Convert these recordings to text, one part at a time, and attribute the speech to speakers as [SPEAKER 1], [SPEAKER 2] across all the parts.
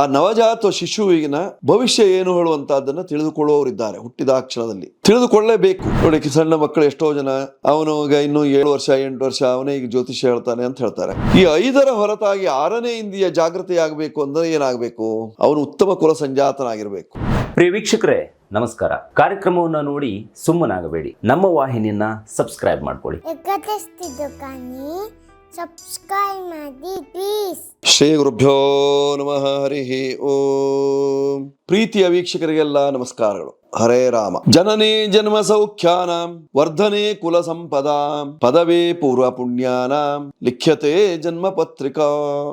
[SPEAKER 1] ಆ ನವಜಾತ ಶಿಶುವಿನ ಭವಿಷ್ಯ ಏನು ಹೇಳುವಂತಹದ್ದನ್ನ ತಿಳಿದುಕೊಳ್ಳುವವರಿದ್ದಾರೆ ಹುಟ್ಟಿದ ಕ್ಷಣದಲ್ಲಿ. ತಿಳಿದುಕೊಳ್ಳಲೇಬೇಕು ನೋಡಿ ಸಣ್ಣ ಮಕ್ಕಳು ಎಷ್ಟೋ ಜನ ಅವನು ಈಗ ಇನ್ನು ಏಳು ವರ್ಷ ಎಂಟು ವರ್ಷ ಅವನೇ ಈಗ ಜ್ಯೋತಿಷ್ಯ ಹೇಳ್ತಾನೆ ಅಂತ ಹೇಳ್ತಾರೆ. ಈ ಐದರ ಹೊರತಾಗಿ ಆರನೇ ಇಂದಿಯ ಜಾಗೃತಿ ಆಗಬೇಕು ಅಂದ್ರೆ ಏನಾಗಬೇಕು? ಅವನು ಉತ್ತಮ ಕುಲ ಸಂಜಾತನಾಗಿರ್ಬೇಕು.
[SPEAKER 2] ಪ್ರಿಯ ವೀಕ್ಷಕರೇ ನಮಸ್ಕಾರ. ಕಾರ್ಯಕ್ರಮವನ್ನು ನೋಡಿ ಸುಮ್ಮನಾಗಬೇಡಿ. ನಮ್ಮ ವಾಹಿನಿಯನ್ನ ಸಬ್ಸ್ಕ್ರೈಬ್ ಮಾಡ್ಕೊಳ್ಳಿ.
[SPEAKER 3] ಸಬ್ಸ್ಕ್ರೈಬ್ ಮಾಡಿ ಪ್ಲೀಸ್
[SPEAKER 1] ಶ್ರೀ ಗುರುಭ್ಯೋ ನಮಃ ಹರಿ ಓಂ. ಪ್ರೀತಿಯ ವೀಕ್ಷಕರಿಗೆಲ್ಲ ನಮಸ್ಕಾರಗಳು. ಹರೇ ರಾಮ. ಜನನೇ ಜನ್ಮ ಸೌಖ್ಯಾನಾಂ, ವರ್ಧನೆ ಕುಲ ಸಂಪದಾಂ, ಪದವೇ ಪೂರ್ವ ಪುಣ್ಯಾನಾಂ, ಲಿಖ್ಯತೆ ಜನ್ಮ ಪತ್ರಿಕಾ.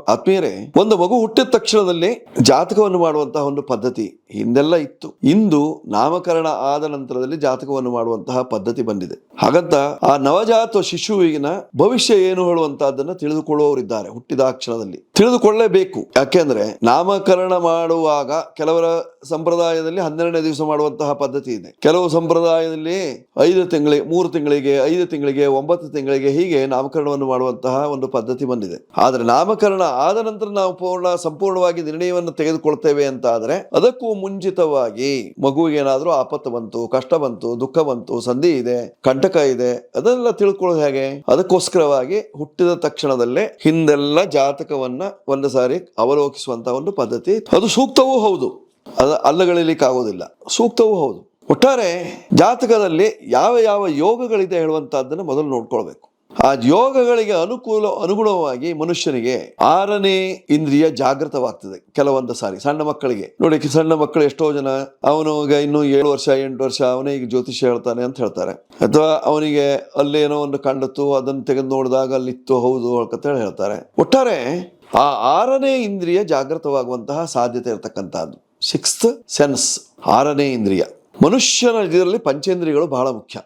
[SPEAKER 1] ಆತ್ಮೀಯರೇ, ಒಂದು ಮಗು ಹುಟ್ಟಿದ ತಕ್ಷಣದಲ್ಲಿ ಜಾತಕವನ್ನು ಮಾಡುವಂತಹ ಒಂದು ಪದ್ಧತಿ ಹಿಂದೆಲ್ಲ ಇತ್ತು. ಇಂದು ನಾಮಕರಣ ಆದ ನಂತರದಲ್ಲಿ ಜಾತಕವನ್ನು ಮಾಡುವಂತಹ ಪದ್ಧತಿ ಬಂದಿದೆ. ಹಾಗಂತ ಆ ನವಜಾತ ಶಿಶುವಿನ ಭವಿಷ್ಯ ಏನು ಹೇಳುವಂತಹದ್ದನ್ನ ತಿಳಿದುಕೊಳ್ಳುವವರಿದ್ದಾರೆ ಹುಟ್ಟಿದ ಕ್ಷಣದಲ್ಲಿ. ತಿಳಿದುಕೊಳ್ಳಲೇಬೇಕು ಯಾಕೆಂದ್ರೆ ನಾಮಕರಣ ಮಾಡುವಾಗ ಕೆಲವರ ಸಂಪ್ರದಾಯದಲ್ಲಿ ಹನ್ನೆರಡನೇ ದಿವಸ ಮಾಡುವಂತಹ ಪದ್ಧತಿ ಇದೆ ಕೆಲವು ಸಂಪ್ರದಾಯದಲ್ಲಿ ಐದು ತಿಂಗಳಿಗೆ, ಮೂರು ತಿಂಗಳಿಗೆ, ಐದು ತಿಂಗಳಿಗೆ, ಒಂಬತ್ತು ತಿಂಗಳಿಗೆ ಹೀಗೆ ನಾಮಕರಣವನ್ನು ಮಾಡುವಂತಹ ಒಂದು ಪದ್ಧತಿ ಬಂದಿದೆ. ಆದ್ರೆ ನಾಮಕರಣ ಆದ ನಂತರ ನಾವು ಪೂರ್ಣ, ಸಂಪೂರ್ಣವಾಗಿ ನಿರ್ಣಯವನ್ನು ತೆಗೆದುಕೊಳ್ತೇವೆ ಅಂತ ಆದರೆ ಅದಕ್ಕೂ ಮುಂಚಿತವಾಗಿ ಮಗುವಿಗೆ ಏನಾದ್ರೂ ಆಪತ್ತು ಬಂತು, ಕಷ್ಟ ಬಂತು, ದುಃಖ ಬಂತು, ಸಂಧಿ ಇದೆ, ಕಂಟಕ ಇದೆ, ಅದನ್ನೆಲ್ಲ ತಿಳ್ಕೊಳ್ಳೋದು ಹೇಗೆ? ಅದಕ್ಕೋಸ್ಕರವಾಗಿ ಹುಟ್ಟಿದ ತಕ್ಷಣದಲ್ಲೇ ಹಿಂದೆಲ್ಲ ಜಾತಕವನ್ನ ಒಂದು ಸಾರಿ ಅವಲೋಕಿಸುವಂತಹ ಒಂದು ಪದ್ಧತಿ. ಅದು ಸೂಕ್ತವೂ ಹೌದು. ಅದ ಅಲ್ಲಗಳಿಲಿಕ್ಕಾಗೋದಿಲ್ಲ. ಸೂಕ್ತವೂ ಹೌದು. ಒಟ್ಟಾರೆ ಜಾತಕದಲ್ಲಿ ಯಾವ ಯಾವ ಯೋಗಗಳಿದೆ ಹೇಳುವಂತಹದ್ದನ್ನು ಮೊದಲು ನೋಡ್ಕೊಳ್ಬೇಕು. ಆ ಯೋಗಗಳಿಗೆ ಅನುಕೂಲ ಅನುಗುಣವಾಗಿ ಮನುಷ್ಯನಿಗೆ ಆರನೇ ಇಂದ್ರಿಯ ಜಾಗೃತವಾಗ್ತದೆ ಕೆಲವೊಂದು ಸಾರಿ. ಸಣ್ಣ ಮಕ್ಕಳಿಗೆ. ನೋಡಿ, ಸಣ್ಣ ಮಕ್ಕಳು ಎಷ್ಟೋ ಜನ ಅವನು ಈಗ ಇನ್ನು ಏಳು ವರ್ಷ, ಎಂಟು ವರ್ಷ ಅವನೇ ಈಗ ಜ್ಯೋತಿಷ್ಯ ಹೇಳ್ತಾನೆ ಅಂತ ಹೇಳ್ತಾರೆ. ಅಥವಾ ಅವನಿಗೆ ಅಲ್ಲೇನೋ ಒಂದು ಕಂಡತ್ತು ಅದನ್ನು ತೆಗೆದು ನೋಡಿದಾಗ ಅಲ್ಲಿತ್ತು, ಹೌದು, ಅಂತ ಹೇಳಿ ಹೇಳ್ತಾರೆ. ಒಟ್ಟಾರೆ ಆ ಆರನೇ ಇಂದ್ರಿಯ ಜಾಗೃತವಾಗುವಂತಹ ಸಾಧ್ಯತೆ ಇರತಕ್ಕಂತಹದ್ದು ಸಿಕ್ಸ್ತ್ ಸೆನ್ಸ್, ಆರನೇ ಇಂದ್ರಿಯ. ಮನುಷ್ಯನ ಇದರಲ್ಲಿ ಪಂಚೇಂದ್ರಿಯಗಳು ಬಹಳ ಮುಖ್ಯ.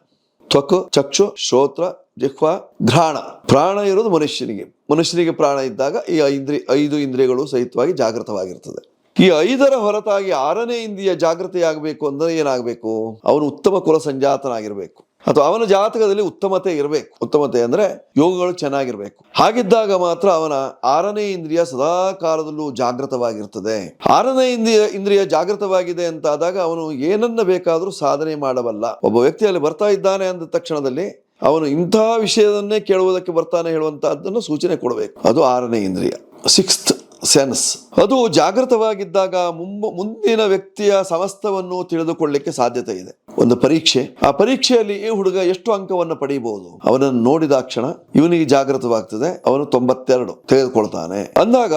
[SPEAKER 1] ತ್ವಕ್, ಚಕ್ಷು, ಶ್ರೋತ್ರ, ಜಿಹ್ವ, ಘ್ರಾಣ. ಪ್ರಾಣ ಇರೋದು ಮನುಷ್ಯನಿಗೆ. ಮನುಷ್ಯನಿಗೆ ಪ್ರಾಣ ಇದ್ದಾಗ ಈ ಐಂದ್ರಿ, ಐದು ಇಂದ್ರಿಯಗಳು ಸಹಿತವಾಗಿ ಜಾಗೃತವಾಗಿರ್ತದೆ. ಈ ಐದರ ಹೊರತಾಗಿ ಆರನೇ ಇಂದ್ರಿಯ ಜಾಗೃತಿಯಾಗಬೇಕು ಅಂದರೆ ಅಂದ್ರೆ ಏನಾಗಬೇಕು? ಅವನು ಉತ್ತಮ ಕುಲ ಸಂಜಾತನಾಗಿರ್ಬೇಕು ಅಥವಾ ಅವನ ಜಾತಕದಲ್ಲಿ ಉತ್ತಮತೆ ಇರಬೇಕು. ಉತ್ತಮತೆ ಅಂದ್ರೆ ಯೋಗಗಳು ಚೆನ್ನಾಗಿರ್ಬೇಕು. ಹಾಗಿದ್ದಾಗ ಮಾತ್ರ ಅವನ ಆರನೇ ಇಂದ್ರಿಯ ಸದಾ ಕಾಲದಲ್ಲೂ ಜಾಗೃತವಾಗಿರ್ತದೆ. ಆರನೇ ಇಂದ್ರಿಯ ಇಂದ್ರಿಯ ಜಾಗೃತವಾಗಿದೆ ಅಂತ ಆದಾಗ ಅವನು ಏನನ್ನ ಬೇಕಾದರೂ ಸಾಧನೆ ಮಾಡಬಲ್ಲ. ಒಬ್ಬ ವ್ಯಕ್ತಿಯಲ್ಲಿ ಬರ್ತಾ ಇದ್ದಾನೆ ಅಂದ ತಕ್ಷಣದಲ್ಲಿ ಅವನು ಇಂತಹ ವಿಷಯದನ್ನೇ ಕೇಳುವುದಕ್ಕೆ ಬರ್ತಾನೆ ಹೇಳುವಂತಹದ್ದನ್ನು ಸೂಚನೆ ಕೊಡಬೇಕು. ಅದು ಆರನೇ ಇಂದ್ರಿಯ. Sixth sense. ಅದು ಜಾಗೃತವಾಗಿದ್ದಾಗ ಮುಂದಿನ ವ್ಯಕ್ತಿಯ ಸಮಸ್ತವನ್ನು ತಿಳಿದುಕೊಳ್ಳಿಕ್ಕೆ ಸಾಧ್ಯತೆ ಇದೆ. ಒಂದು ಪರೀಕ್ಷೆ. ಆ ಪರೀಕ್ಷೆಯಲ್ಲಿ ಈ ಹುಡುಗ ಎಷ್ಟು ಅಂಕವನ್ನು ಪಡೆಯಬಹುದು ಅವನನ್ನು ನೋಡಿದ ಕ್ಷಣ ಇವನಿಗೆ ಜಾಗೃತವಾಗ್ತದೆ. ಅವನು ತೊಂಬತ್ತೆರಡು ತೆಗೆದುಕೊಳ್ತಾನೆ. ಅಂದಾಗ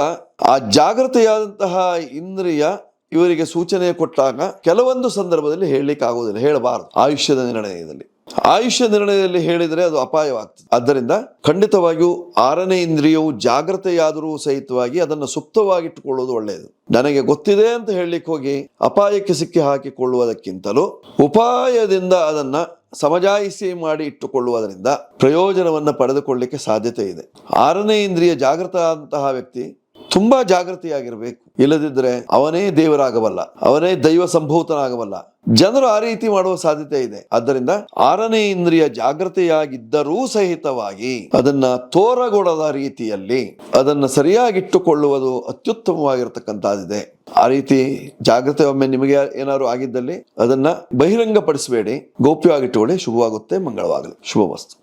[SPEAKER 1] ಆ ಜಾಗೃತೆಯಾದಂತಹ ಇಂದ್ರಿಯ ಇವರಿಗೆ ಸೂಚನೆ ಕೊಟ್ಟಾಗ ಕೆಲವೊಂದು ಸಂದರ್ಭದಲ್ಲಿ ಹೇಳಲಿಕ್ಕೆ ಆಗುವುದಿಲ್ಲ ಹೇಳಬಾರದು. ಆಯುಷ್ಯದ ನಿರ್ಣಯದಲ್ಲಿ. ಆಯುಷ್ಯ ನಿರ್ಣಯದಲ್ಲಿ ಹೇಳಿದರೆ ಅದು ಅಪಾಯವಾಗ್ತದೆ. ಆದ್ದರಿಂದ ಖಂಡಿತವಾಗಿಯೂ ಆರನೇ ಇಂದ್ರಿಯವು ಜಾಗ್ರತೆಯಾದರೂ ಸಹಿತವಾಗಿ ಅದನ್ನು ಸುಪ್ತವಾಗಿಟ್ಟುಕೊಳ್ಳುವುದು ಒಳ್ಳೆಯದು. ನನಗೆ ಗೊತ್ತಿದೆ ಅಂತ ಹೇಳಲಿಕ್ಕೆ ಹೋಗಿ ಅಪಾಯಕ್ಕೆ ಸಿಕ್ಕಿ ಹಾಕಿಕೊಳ್ಳುವುದಕ್ಕಿಂತಲೂ ಉಪಾಯದಿಂದ ಅದನ್ನ ಸಮಜಾಯಿಸಿ ಮಾಡಿ ಇಟ್ಟುಕೊಳ್ಳುವುದರಿಂದ ಪ್ರಯೋಜನವನ್ನು ಪಡೆದುಕೊಳ್ಳಲಿಕ್ಕೆ ಸಾಧ್ಯತೆ ಇದೆ. ಆರನೇ ಇಂದ್ರಿಯ ಜಾಗೃತ ಆದಂತಹ ವ್ಯಕ್ತಿ ತುಂಬಾ ಜಾಗೃತಿಯಾಗಿರಬೇಕು. ಇಲ್ಲದಿದ್ದರೆ ಅವನೇ ದೇವರಾಗಬಲ್ಲ, ಅವನೇ ದೈವ ಸಂಭೂತನಾಗಬಲ್ಲ. ಜನರು ಆ ರೀತಿ ಮಾಡುವ ಸಾಧ್ಯತೆ ಇದೆ. ಆದ್ದರಿಂದ ಆರನೇ ಇಂದ್ರಿಯ ಜಾಗೃತೆಯಾಗಿದ್ದರೂ ಸಹಿತವಾಗಿ ಅದನ್ನ ತೋರಗೊಡದ ರೀತಿಯಲ್ಲಿ ಅದನ್ನ ಸರಿಯಾಗಿಟ್ಟುಕೊಳ್ಳುವುದು ಅತ್ಯುತ್ತಮವಾಗಿರ್ತಕ್ಕಂಥದ್ದಿದೆ. ಆ ರೀತಿ ಜಾಗ್ರತೆ ಒಮ್ಮೆ ನಿಮಗೆ ಏನಾದ್ರು ಆಗಿದ್ದಲ್ಲಿ ಅದನ್ನ ಬಹಿರಂಗಪಡಿಸಬೇಡಿ. ಗೌಪ್ಯವಾಗಿಟ್ಟುಕೊಳ್ಳಿ. ಶುಭವಾಗುತ್ತೆ. ಮಂಗಳವಾಗಲಿ. ಶುಭವಸ್ತು.